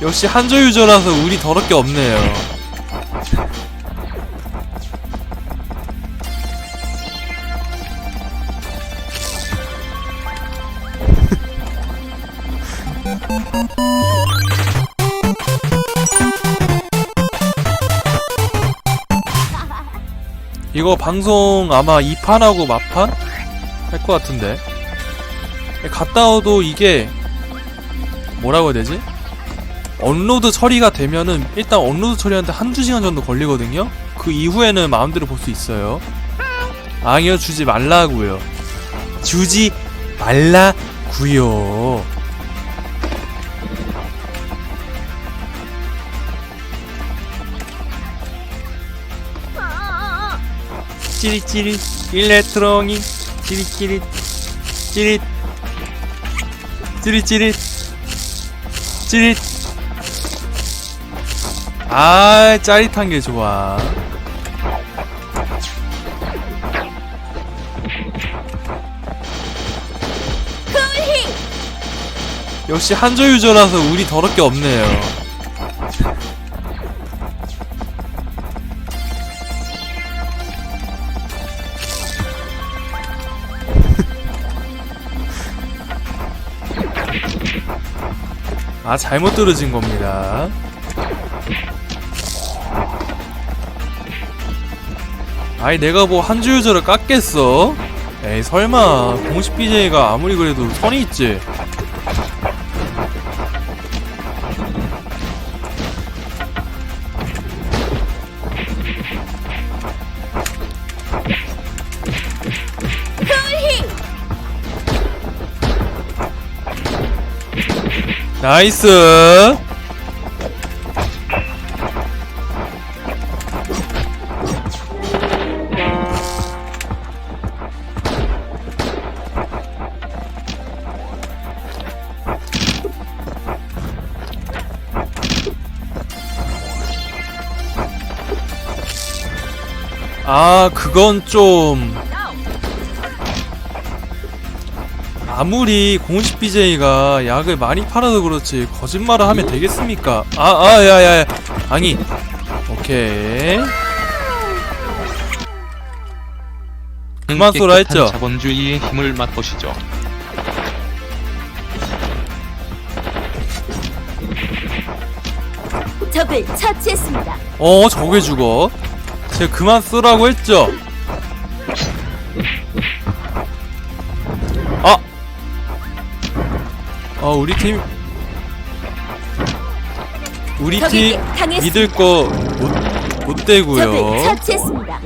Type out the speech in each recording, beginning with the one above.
역시 한조 유저라서 운이 더럽게 없네요. 이거 방송 아마 2판하고 마판? 할 것 같은데. 갔다 와도 이게 뭐라고 해야 되지? 업로드 처리가 되면은 일단 업로드 처리하는데 한두 시간 정도 걸리거든요? 그 이후에는 마음대로 볼 수 있어요. 아니요, 주지 말라고요. 주지 말라고요. 찌릿찌릿 일렉트로닉 찌릿찌릿 찌릿 찌릿찌릿 찌릿 아 짜릿한 게 좋아. 역시 한조 유저라서 운이 더럽게 없네요. 아 잘못 떨어진 겁니다 아이 내가 뭐 한주 유저를 깎겠어? 에이 설마 공식 BJ가 아무리 그래도 선이 있지? 나이스 그건 좀 아무리 공식 BJ가 약을 많이 팔아서 그렇지 거짓말을 하면 되겠습니까? 아, 아, 야, 야, 야. 아니. 오케이. 그만 쏘라 했죠? 자본주의의 힘을 맛보시죠. 적을 처치했습니다. 어, 저게 죽어. 제가 그만 쏘라고 했죠? 아! 어, 우리 팀. 우리 적에게 팀 당했습니다. 믿을 거 못, 못 적을 되고요. 처치했습니다.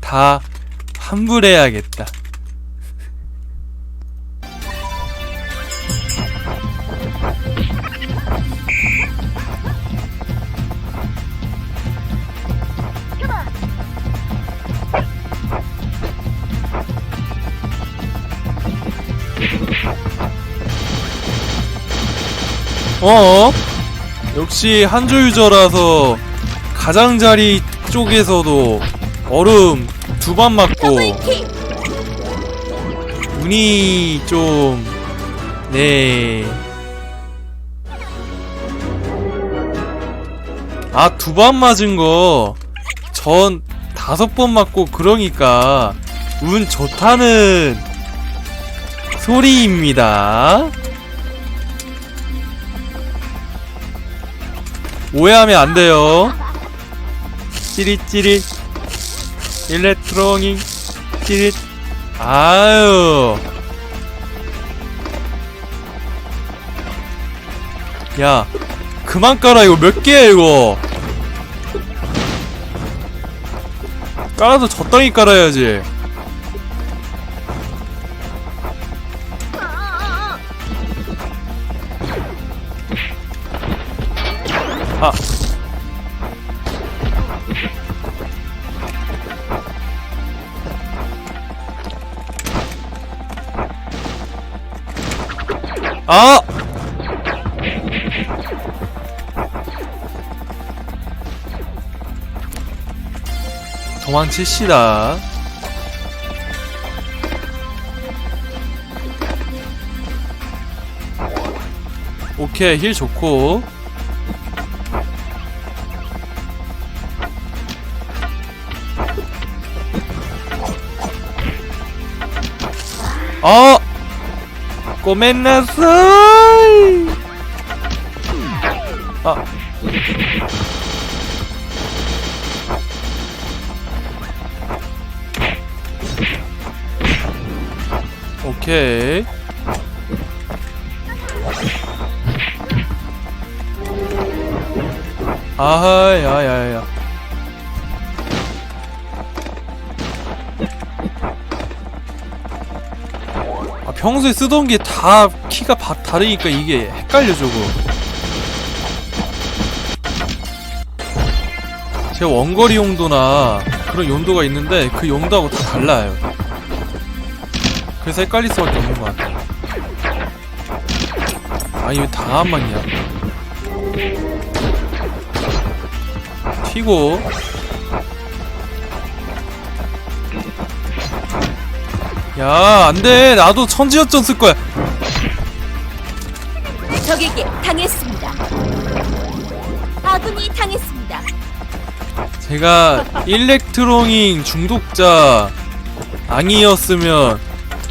다 환불해야겠다. 어? 역시 한조 유저라서 가장자리 쪽에서도 얼음 두 번 맞고 운이 좀 네. 아, 두 번 맞은 거, 전 다섯 번 맞고 그러니까, 운 좋다는 소리입니다. 오해하면 안 돼요. 찌릿찌릿. 일렉트로닉. 찌릿. 아유. 야, 그만 깔아, 이거 몇 개야, 이거. 깔아도 적당히 깔아야지. 하하. 아! 아! 도망치시다. 오케이, 힐 좋고. 아 꼬맨나사이! 아. 오케이. 아하 야야야 평소에 쓰던 게 다 키가 바, 다르니까 이게 헷갈려 조금 제 원거리 용도나 그런 용도가 있는데 그 용도하고 다 달라요. 그래서 헷갈릴 수밖에 없는 것 같아 아니 왜다안 맞냐? 튀고 야 안돼 나도 천지역전 쓸 거야 적에게 당했습니다. 아군이 당했습니다. 제가 일렉트로닝 중독자 아니었으면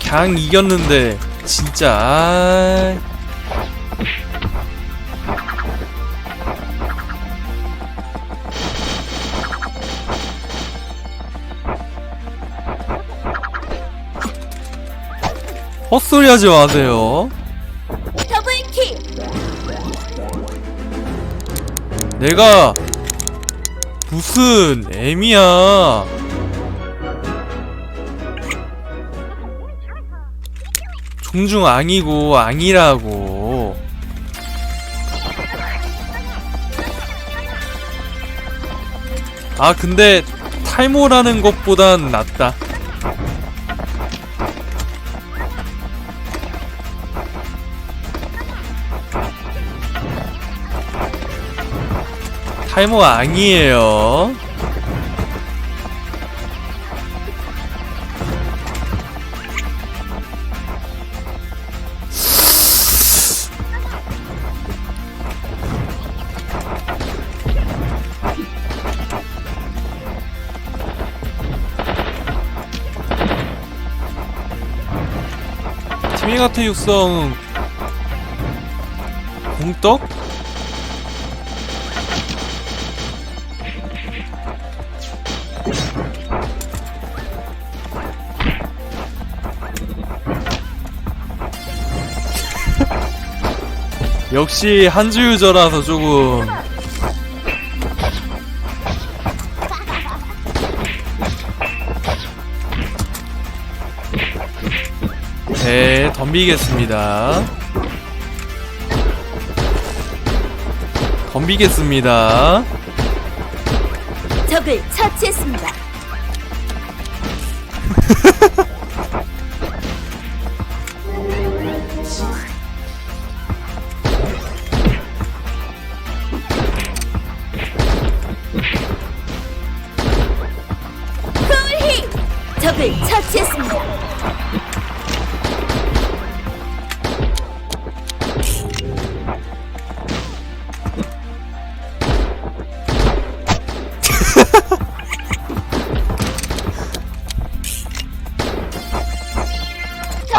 그냥 이겼는데 진짜 아... 헛소리 하지 마세요. 내가 무슨 애미야? 종중 앙이고 앙이라고. 아 근데 탈모라는 것보단 낫다 탈모 앙이에요 티미가트 육성 공떡? 역시 한주 유저라서 조금. 네 덤비겠습니다. 덤비겠습니다. 적을 처치했습니다.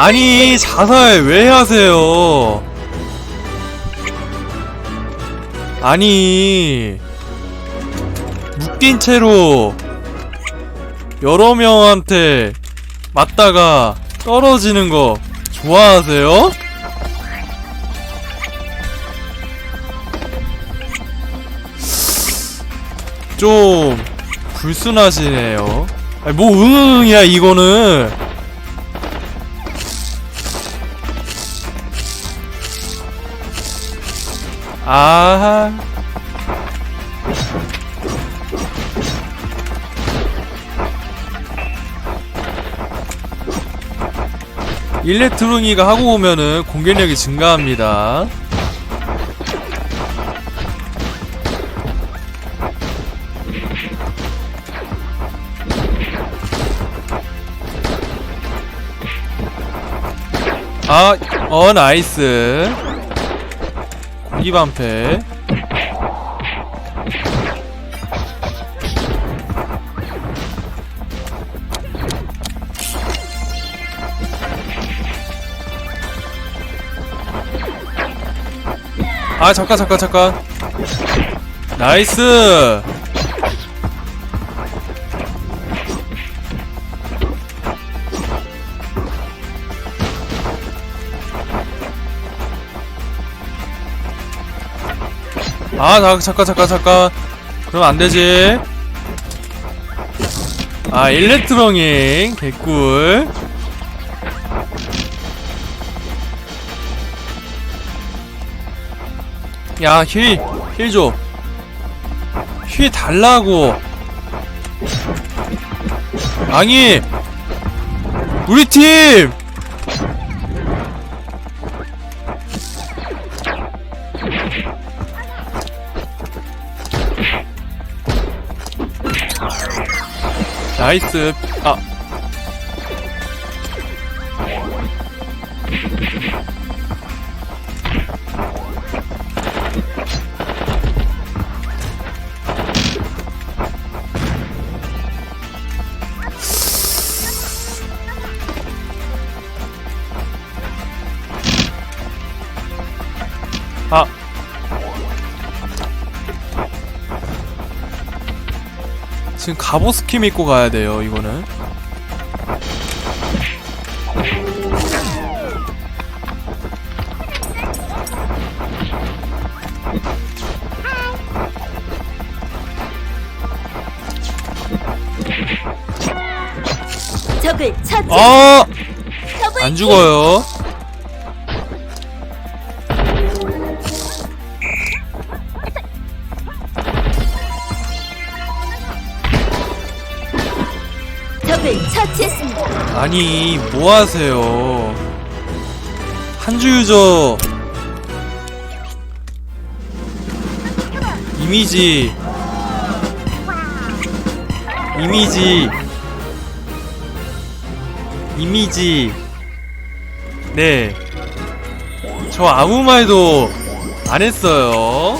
아니 자살 왜 하세요 아니 묶인 채로 여러 명한테 맞다가 떨어지는 거 좋아하세요? 좀 불순하시네요. 아니, 뭐 응응이야 이거는. 아. 일렉트로니가 하고 오면은 공격력이 증가합니다. 아, 어, 나이스. 무기 반패. 아 잠깐 잠깐 잠깐 나이스 아 자, 잠깐 잠깐 잠깐 그럼 안되지 아 일렉트롱잉 개꿀 야, 힐, 힐 줘. 힐 달라고. 아니, 우리 팀! 나이스. 아. 지금 갑옷 스킨 입고 가야 돼요, 이거는. 적을 처치. 아! 더블 안 킬. 죽어요. 처치했습니다. 아니, 뭐 하세요? 한주 유저 이미지 이미지 이미지 네. 저 아무 말도 안 했어요.